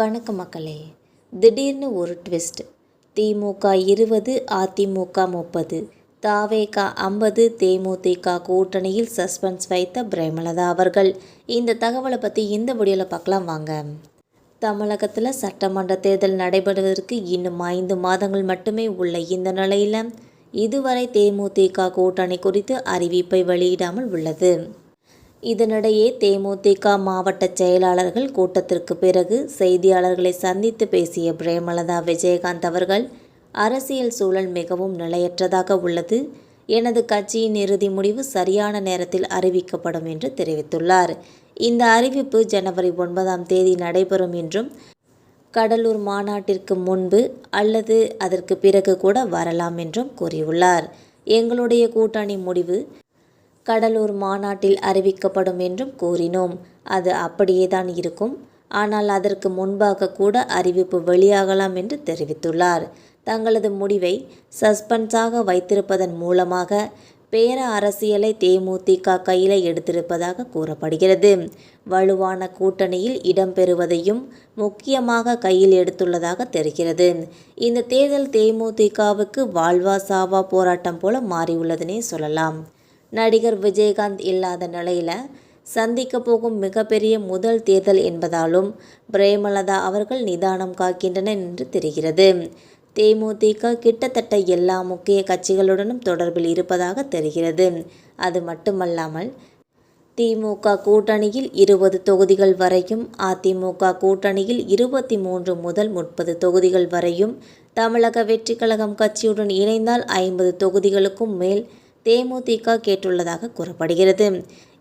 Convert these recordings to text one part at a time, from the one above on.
வணக்கம் மக்களே. திடீர்னு ஒரு ட்விஸ்ட் திமுக இருபது அதிமுக முப்பது. தாவேகா ஐம்பது தேமுதிக கூட்டணியில் சஸ்பென்ஸ் வைத்த பிரேமலதா அவர்கள். இந்த தகவலை பற்றி இந்த வீடியோவில் பார்க்கலாம் வாங்க. தமிழகத்தில் சட்டமன்ற தேர்தல் நடைபெறுவதற்கு இன்னும் ஐந்து மாதங்கள் மட்டுமே உள்ள இந்த நிலையில் இதுவரை தேமுதிக கூட்டணி குறித்து அறிவிப்பை வெளியிடாமல் உள்ளது. இதனிடையே தேமுதிக மாவட்ட செயலாளர்கள் கூட்டத்திற்கு பிறகு செய்தியாளர்களை சந்தித்து பேசிய பிரேமலதா விஜயகாந்த் அவர்கள் அரசியல் சூழல் மிகவும் நிலையற்றதாக உள்ளது. எனது கட்சியின் இறுதி முடிவு சரியான நேரத்தில் அறிவிக்கப்படும் என்று தெரிவித்துள்ளார். இந்த அறிவிப்பு ஜனவரி ஒன்பதாம் தேதி நடைபெறும் என்றும் கடலூர் மாநாட்டிற்கு முன்பு அல்லது அதற்கு பிறகு கூட வரலாம் என்றும் கூறியுள்ளார். எங்களுடைய கூட்டணி முடிவு கடலூர் மாநாட்டில் அறிவிக்கப்படும் என்றும் கூறினோம். அது அப்படியே தான் இருக்கும். ஆனால் அதற்கு முன்பாக கூட அறிவிப்பு வெளியாகலாம் என்று தெரிவித்துள்ளார். தங்களது முடிவை சஸ்பென்ஸாக வைத்திருப்பதன் மூலமாக பேர அரசியலை தேமுதிக கையில் எடுத்திருப்பதாக கூறப்படுகிறது. வலுவான கூட்டணியில் இடம்பெறுவதையும் முக்கியமாக கையில் எடுத்துள்ளதாக தெரிகிறது. இந்த தேர்தல் தேமுதிகவுக்கு வாழ்வா சாவா போராட்டம் போல மாறியுள்ளதுனே சொல்லலாம். நடிகர் விஜயகாந்த் இல்லாத நிலையில் சந்திக்க போகும் மிகப்பெரிய முதல் தேர்தல் என்பதாலும் பிரேமலதா அவர்கள் நிதானம் காக்கின்றனர் என்று தெரிகிறது. தேமுதிக கிட்டத்தட்ட எல்லா முக்கிய கட்சிகளுடனும் தொடர்பில் இருப்பதாக தெரிகிறது. அது மட்டுமல்லாமல் திமுக கூட்டணியில் இருபது தொகுதிகள் வரையும் அதிமுக கூட்டணியில் இருபத்தி மூன்று முதல் முப்பது தொகுதிகள் வரையும் தமிழக வெற்றி கழகம் கட்சியுடன் இணைந்தால் ஐம்பது தொகுதிகளுக்கும் மேல் தேமுதிக கேட்டுள்ளதாக கூறப்படுகிறது.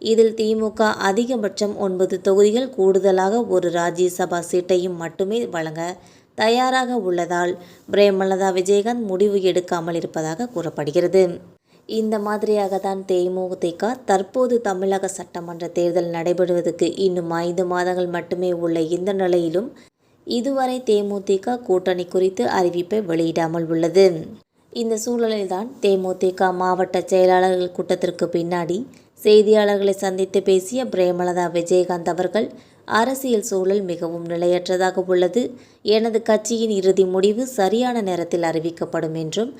இதில் திமுக அதிகபட்சம் ஒன்பது தொகுதிகள் கூடுதலாக ஒரு ராஜ்யசபா சீட்டையும் மட்டுமே வழங்க தயாராக உள்ளதால் பிரேமலதா விஜயகாந்த் முடிவு எடுக்காமல் இருப்பதாக கூறப்படுகிறது. இந்த மாதிரியாக தான் தேமுதிக தற்போது தமிழக சட்டமன்ற தேர்தல் நடைபெறுவதற்கு இன்னும் ஐந்து மாதங்கள் மட்டுமே உள்ள இந்த நிலையிலும் இதுவரை தேமுதிக கூட்டணி குறித்து அறிவிப்பை வெளியிடாமல் உள்ளது. இந்த சூழலில்தான் தேமுதிக மாவட்ட செயலாளர்கள் கூட்டத்திற்கு பின்னாடி செய்தியாளர்களை சந்தித்து பேசிய பிரேமலதா விஜயகாந்த் அவர்கள் அரசியல் சூழல் மிகவும் நிலையற்றதாக உள்ளது. எனது கட்சியின் இறுதி முடிவு சரியான நேரத்தில் அறிவிக்கப்படும் என்றும்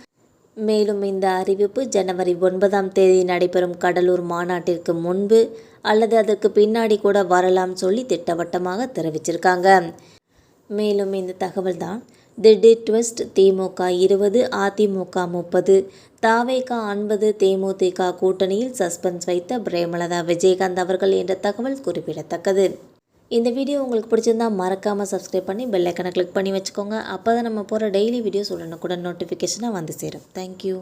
மேலும் இந்த அறிவிப்பு ஜனவரி ஒன்பதாம் தேதி நடைபெறும் கடலூர் மாநாட்டிற்கு முன்பு அல்லது அதற்கு பின்னாடி கூட வரலாம் சொல்லி திட்டவட்டமாக தெரிவிச்சிருக்காங்க. மேலும் இந்த தகவல் தான் திடீர் ட்விஸ்ட் திமுக இருபது அதிமுக முப்பது. தாவேகா ஐம்பது தேமுதிக கூட்டணியில் சஸ்பென்ஸ் வைத்த பிரேமலதா விஜயகாந்த் அவர்கள் என்ற தகவல் குறிப்பிடத்தக்கது. இந்த வீடியோ உங்களுக்கு பிடிச்சிருந்தா மறக்காமல் சப்ஸ்கிரைப் பண்ணி பெல்லைக்கனை கிளிக் பண்ணி வச்சுக்கோங்க. அப்போ தான் நம்ம போகிற டெய்லி வீடியோஸ் உடனுக்குடன் நோட்டிஃபிகேஷனாக வந்து சேரும். தேங்க்யூ